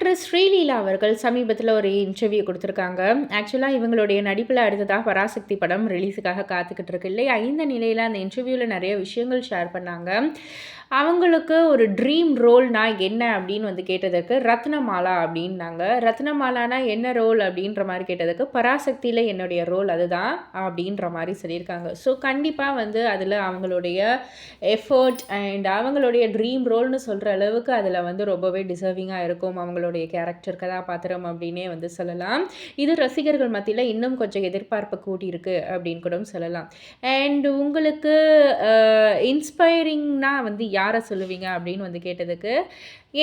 Actress Sreeleela அவர்கள் சமீபத்தில் ஒரு இன்டர்வியூ கொடுத்துருக்காங்க. ஆக்சுவலாக இவங்களுடைய நடிப்பில் அடுத்ததாக பராசக்தி படம் ரிலீஸுக்காக காத்துக்கிட்டு இருக்கு. இல்லையா? இந்த நிலையில் அந்த இன்டர்வியூவில் நிறைய விஷயங்கள் ஷேர் பண்ணாங்க. அவங்களுக்கு ஒரு ட்ரீம் ரோல்னா என்ன அப்படின்னு வந்து கேட்டதுக்கு ரத்னமாலா அப்படின்னாங்க. ரத்னமாலானா என்ன ரோல் அப்படின்ற மாதிரி கேட்டதுக்கு பராசக்தியில் என்னுடைய ரோல் அதுதான் அப்படின்ற மாதிரி சொல்லியிருக்காங்க. ஸோ கண்டிப்பாக வந்து அதில் அவங்களுடைய எஃபர்ட் அண்ட் அவங்களுடைய ட்ரீம் ரோல்னு சொல்கிற அளவுக்கு அதில் வந்து ரொம்பவே டிசர்விங்காக இருக்கும். அவங்களோட அவங்களுடைய கேரக்டர் கதாபாத்திரம் அப்படின்னே வந்து சொல்லலாம். இது ரசிகர்கள் மத்தியில் இன்னும் கொஞ்சம் எதிர்பார்ப்பு கூட்டியிருக்கு அப்படின்னு கூட சொல்லலாம். அண்ட் உங்களுக்கு இன்ஸ்பைரிங்னா வந்து யாரை சொல்லுவீங்க அப்படின்னு வந்து கேட்டதுக்கு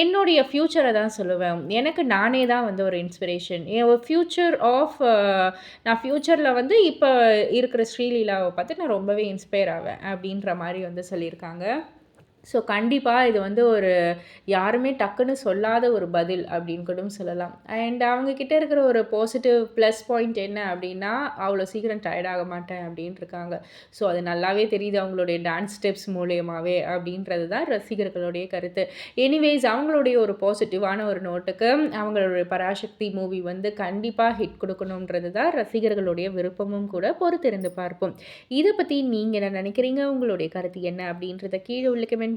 என்னுடைய ஃப்யூச்சரை தான் சொல்லுவேன். எனக்கு நானே தான் வந்து ஒரு இன்ஸ்பிரேஷன் என் ஃப்யூச்சர் ஆஃப் நான் ஃப்யூச்சரில் வந்து இப்போ இருக்கிற ஸ்ரீலீலாவை பார்த்து நான் ரொம்பவே இன்ஸ்பயர் ஆவேன் அப்படின்ற மாதிரி வந்து சொல்லியிருக்காங்க. ஸோ கண்டிப்பாக இது வந்து ஒரு யாருமே டக்குன்னு சொல்லாத ஒரு பதில் அப்படின்னு கூட சொல்லலாம். அண்ட் அவங்கக்கிட்ட இருக்கிற ஒரு பாசிட்டிவ் ப்ளஸ் பாயிண்ட் என்ன அப்படின்னா அவ்வளோ சீக்கிரம் டயர்ட் ஆக மாட்டேன் அப்படின்னு இருக்காங்க. ஸோ அது நல்லாவே தெரியுது அவங்களுடைய டான்ஸ் ஸ்டெப்ஸ் மூலியமாகவே அப்படின்றது தான் ரசிகர்களுடைய கருத்து. எனிவேஸ் அவங்களுடைய ஒரு பாசிட்டிவான ஒரு நோட்டுக்கு அவங்களுடைய பராசக்தி மூவி வந்து கண்டிப்பாக ஹிட் கொடுக்கணுன்றது தான் ரசிகர்களுடைய விருப்பமும் கூட பொறுத்திருந்து பார்ப்போம். இதை பற்றி நீங்கள் என்ன நினைக்கிறீங்க? உங்களுடைய கருத்து என்ன அப்படின்றத கீழே உள்ள கமெண்ட்